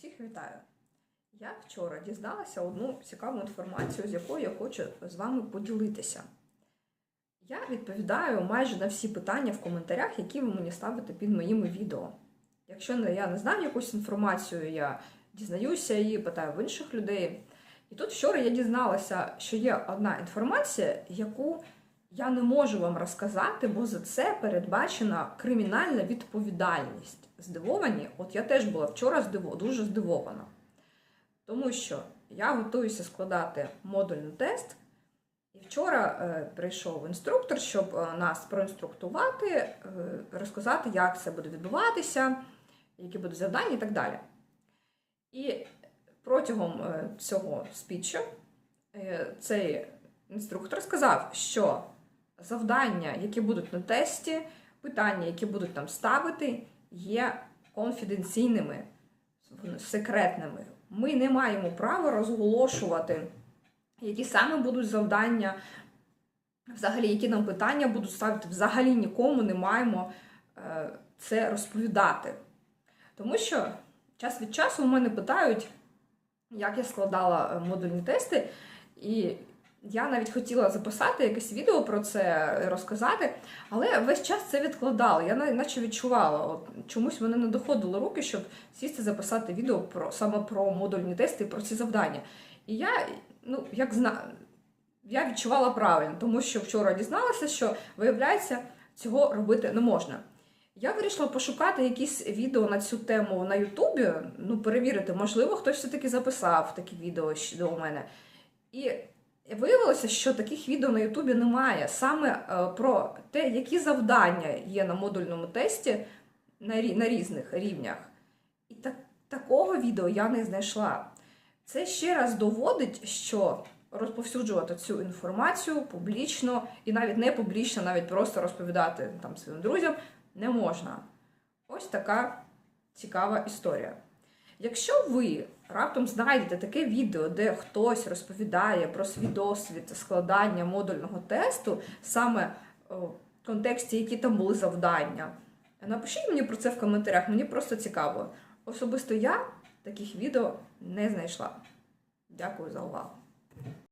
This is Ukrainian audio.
Всіх вітаю! Я вчора дізналася одну цікаву інформацію, з якою я хочу з вами поділитися. Я відповідаю майже на всі питання в коментарях, які ви мені ставите під моїми відео. Якщо я не знаю якусь інформацію, я дізнаюся її, питаю в інших людей. І тут вчора я дізналася, що є одна інформація, яку я не можу вам розказати, бо за це передбачена кримінальна відповідальність. Здивовані? От я теж була вчора здиво, дуже здивована. Тому що я готуюся складати модульний тест, і вчора е, прийшов інструктор, щоб е, нас проінструктувати, е, розказати, як це буде відбуватися, які будуть завдання і так далі. І протягом е, цього спічу е, цей інструктор сказав, що завдання, які будуть на тесті, питання, які будуть там ставити, є конфіденційними, секретними. Ми не маємо права розголошувати, які саме будуть завдання, взагалі, які нам питання будуть ставити. Взагалі нікому не маємо е, це розповідати. Тому що час від часу у мене питають, як я складала е, модульні тести, і я навіть хотіла записати якесь відео про це, розказати, але весь час це відкладала. Я на- наче відчувала, от чомусь мене не доходило руки, щоб сісти записати відео про саме про модульні тести і про ці завдання. І я, ну, як зна... я відчувала правильно, тому що вчора дізналася, що виявляється, цього робити не можна. Я вирішила пошукати якісь відео на цю тему на Ютубі, ну, перевірити, можливо, хтось все-таки записав такі відео до мене. І виявилося, що таких відео на Ютубі немає. Саме е, про те, які завдання є на модульному тесті на, рі- на різних рівнях. І так, такого відео я не знайшла. Це ще раз доводить, що розповсюджувати цю інформацію публічно і навіть не публічно, навіть просто розповідати там своїм друзям не можна. Ось така цікава історія. Якщо ви раптом знайдете таке відео, де хтось розповідає про свій досвід складання модульного тесту, саме в контексті, які там були завдання, напишіть мені про це в коментарях, мені просто цікаво. Особисто я таких відео не знайшла. Дякую за увагу.